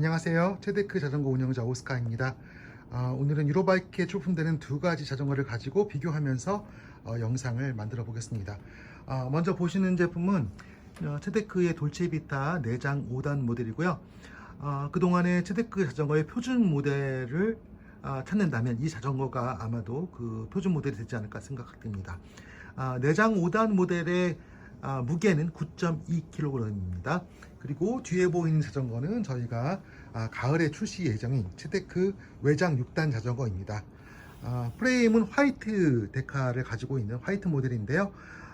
안녕하세요. 체데크 자전거 운영자 오스카입니다. 아, 오늘은 유로바이크에 출품되는 두 가지 자전거를 가지고 비교하면서 어, 영상을 만들어 보겠습니다. 아, 먼저 보시는 제품은 어, 체데크의 돌체비타 내장 5단 모델이고요. 아, 그동안의 체데크 자전거의 표준 모델을 아, 찾는다면 이 자전거가 아마도 그 표준 모델이 되지 않을까 생각됩니다. 아, 내장 5단 모델의 아, 무게는 9.2kg입니다. 그리고 뒤에 보이는 자전거는 저희가 아, 가을에 출시 예정인 체테크 외장 6단 자전거입니다. 아, 프레임은 화이트 데카를 가지고 있는 화이트 모델인데요.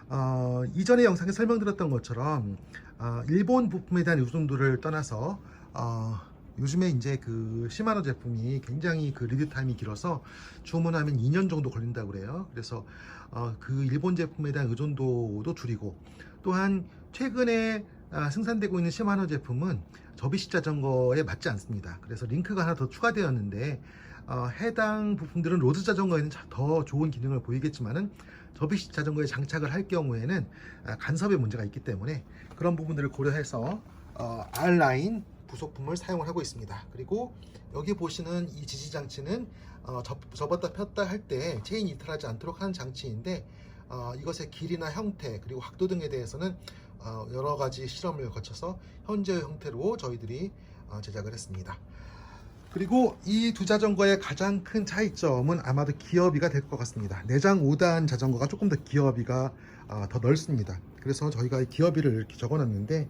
어, 이전의 영상에 설명드렸던 것처럼 아, 일본 부품에 대한 의존도를 떠나서 어, 요즘에 이제 그 시마노 제품이 굉장히 그 리드 타임이 길어서 주문하면 2년 정도 걸린다고 그래요. 그래서 어, 그 일본 제품에 대한 의존도도 줄이고 또한 최근에 아, 생산되고 있는 시마노 제품은 접이식 자전거에 맞지 않습니다. 그래서 링크가 하나 더 추가되었는데 어, 해당 부품들은 로드 자전거에는 자- 더 좋은 기능을 보이겠지만은 접이식 자전거에 장착을 할 경우에는 아, 간섭의 문제가 있기 때문에 그런 부분들을 고려해서 어, R라인 부속품을 사용을 하고 있습니다. 그리고 여기 보시는 이 지지 장치는 어, 접, 접었다 폈다 할 때 체인 이탈하지 않도록 하는 장치인데 어, 이것의 길이나 형태 그리고 각도 등에 대해서는 어, 여러 가지 실험을 거쳐서 현재의 형태로 저희들이 어, 제작을 했습니다. 그리고 이 두 자전거의 가장 큰 차이점은 아마도 기어비가 될 것 같습니다. 내장 5단 자전거가 조금 더 기어비가 어, 더 넓습니다. 그래서 저희가 이 기어비를 이렇게 적어놨는데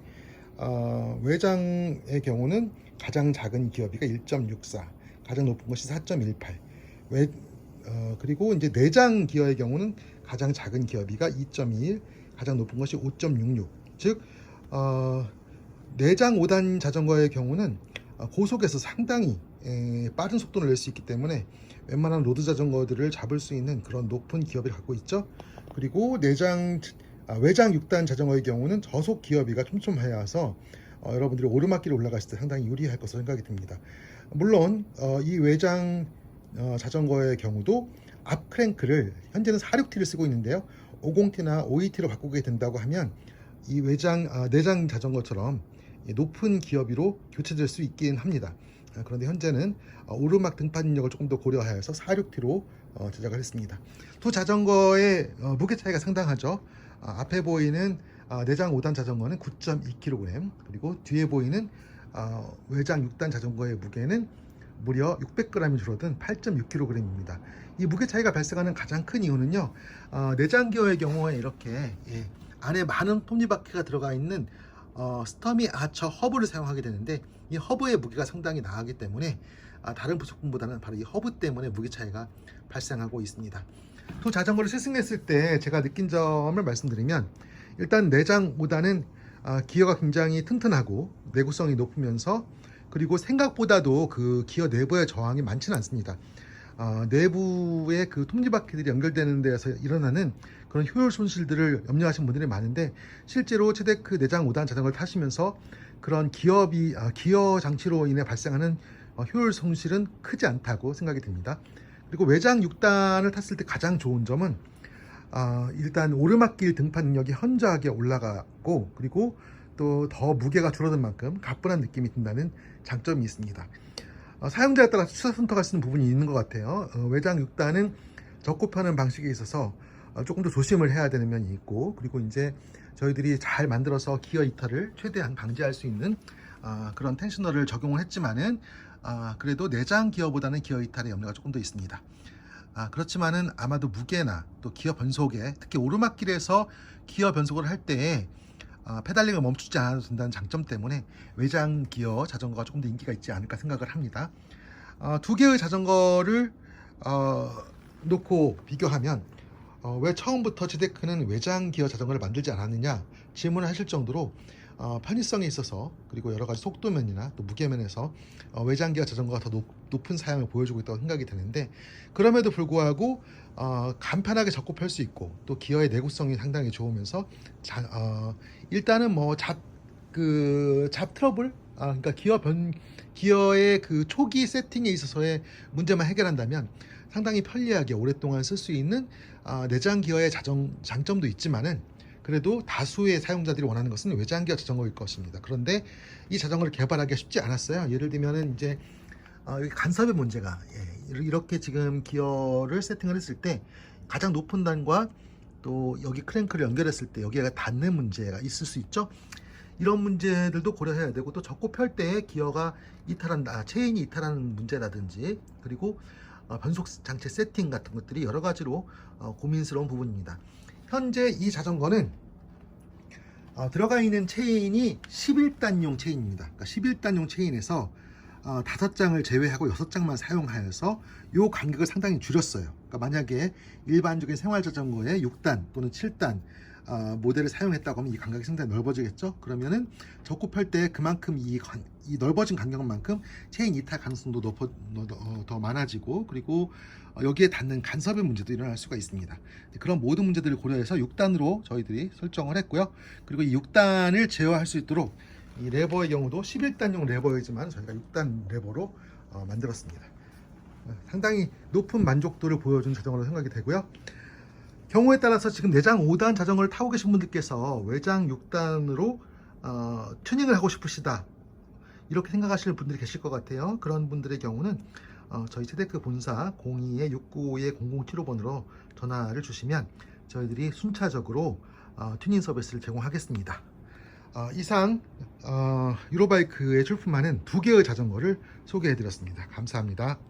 어, 외장의 경우는 가장 작은 기어비가 1.64, 가장 높은 것이 4.18. 외, 어, 그리고 이제 내장 기어의 경우는 가장 작은 기어비가 2.21, 가장 높은 것이 5.66. 즉 어, 내장 5단 자전거의 경우는 어, 고속에서 상당히 에, 빠른 속도를 낼 수 있기 때문에 웬만한 로드 자전거들을 잡을 수 있는 그런 높은 기어비를 갖고 있죠. 그리고 내장 아, 외장 6단 자전거의 경우는 저속 기어비가 촘촘해서 어, 여러분들이 오르막길을 올라가실 때 상당히 유리할 것으로 생각이 듭니다. 물론 어, 이 외장 어, 자전거의 경우도 앞 크랭크를 현재는 46T를 쓰고 있는데요. 50T나 52T로 바꾸게 된다고 하면 이 외장 아, 내장 자전거처럼 이 높은 기어비로 교체될 수 있긴 합니다. 아, 그런데 현재는 어, 오르막 등판 능력을 조금 더 고려하여서 46T로 어, 제작을 했습니다. 두 자전거의 어, 무게 차이가 상당하죠. 아, 앞에 보이는 아, 내장 5단 자전거는 9.2kg 그리고 뒤에 보이는 아, 외장 6단 자전거의 무게는 무려 600g이 줄어든 8.6kg입니다. 이 무게 차이가 발생하는 가장 큰 이유는요. 어, 내장 기어의 경우에 이렇게 예, 안에 많은 톱니바퀴가 들어가 있는 어, 스터미 아처 허브를 사용하게 되는데 이 허브의 무게가 상당히 나가기 때문에 아, 다른 부속품보다는 바로 이 허브 때문에 무게 차이가 발생하고 있습니다. 두 자전거를 실승했을 때 제가 느낀 점을 말씀드리면 일단 내장 5단은 아, 기어가 굉장히 튼튼하고 내구성이 높으면서 그리고 생각보다도 그 기어 내부의 저항이 많지는 않습니다. 아, 내부의 그 톱니바퀴들이 연결되는 데에서 일어나는 그런 효율 손실들을 염려하시는 분들이 많은데 실제로 체데크 내장 5단 자전거를 타시면서 그런 기업이 아, 기어 장치로 인해 발생하는 어, 효율 손실은 크지 않다고 생각이 듭니다. 그리고 외장 6단을 탔을 때 가장 좋은 점은 아, 일단 오르막길 등판 능력이 현저하게 올라가고 그리고 또 더 무게가 줄어든 만큼 가뿐한 느낌이 든다는 장점이 있습니다. 어, 사용자에 따라 수사 선택할 수 있는 부분이 있는 것 같아요. 어, 외장 6단은 적고 펴는 방식에 있어서 어, 조금 더 조심을 해야 되는 면이 있고 그리고 이제 저희들이 잘 만들어서 기어 이탈을 최대한 방지할 수 있는 아, 그런 텐셔너를 적용을 했지만은 아, 그래도 내장 기어보다는 기어 이탈의 염려가 조금 더 있습니다. 아, 그렇지만은 아마도 무게나 또 기어 변속에 특히 오르막길에서 기어 변속을 할 때에 아, 페달링을 멈추지 않아도 된다는 장점 때문에 외장 기어 자전거가 조금 더 인기가 있지 않을까 생각을 합니다. 아, 두 개의 자전거를 어, 놓고 비교하면 어, 왜 처음부터 제데크는 외장 기어 자전거를 만들지 않았느냐 질문을 하실 정도로 어, 편의성에 있어서 그리고 여러 가지 속도면이나 또 무게면에서 어, 외장 기어 자전거가 더 높, 높은 사양을 보여주고 있다고 생각이 되는데 그럼에도 불구하고 어, 간편하게 접고 펼 수 있고 또 기어의 내구성이 상당히 좋으면서 자, 어, 일단은 뭐잡 그 잡 트러블 아, 그러니까 기어 변 기어의 그 초기 세팅에 있어서의 문제만 해결한다면 상당히 편리하게 오랫동안 쓸 수 있는 아, 내장 기어의 자정, 장점도 있지만은 그래도 다수의 사용자들이 원하는 것은 외장기어 자전거일 것입니다. 그런데 이 자전거를 개발하기가 쉽지 않았어요. 예를 들면은 이제 어, 간섭의 문제가 예, 이렇게 지금 기어를 세팅을 했을 때 가장 높은 단과 또 여기 크랭크를 연결했을 때 여기가 닿는 문제가 있을 수 있죠. 이런 문제들도 고려해야 되고 또 접고 펼 때 기어가 이탈한다, 아, 체인이 이탈하는 문제라든지 그리고 어, 변속 장치 세팅 같은 것들이 여러 가지로 어, 고민스러운 부분입니다. 현재 이 자전거는 어, 들어가 있는 체인이 11단용 체인입니다. 그러니까 11단용 체인에서 어, 5장을 제외하고 6장만 사용하여서 이 간격을 상당히 줄였어요. 그러니까 만약에 일반적인 생활 자전거의 6단 또는 7단 어, 모델을 사용했다고 하면 이 간격이 상당히 넓어지겠죠. 그러면은 적kup할 때 그만큼 이, 간- 이 넓어진 간격만큼 체인 이탈 가능성도 높아, 어, 더 많아지고 그리고 어, 여기에 닿는 간섭의 문제도 일어날 수가 있습니다. 그런 모든 문제들을 고려해서 6단으로 저희들이 설정을 했고요. 그리고 이 6단을 제어할 수 있도록 이 레버의 경우도 11단용 레버이지만 저희가 6단 레버로 어, 만들었습니다. 어, 상당히 높은 만족도를 보여준 자전거로 생각이 되고요. 경우에 따라서 지금 내장 5단 자전거를 타고 계신 분들께서 외장 6단으로 어, 튜닝을 하고 싶으시다 이렇게 생각하시는 분들이 계실 것 같아요. 그런 분들의 경우는 어, 저희 체데크 본사 02-695-0075번으로 전화를 주시면 저희들이 순차적으로 어, 튜닝 서비스를 제공하겠습니다. 어, 이상 어, 유로바이크에 출품하는 두 개의 자전거를 소개해드렸습니다. 감사합니다.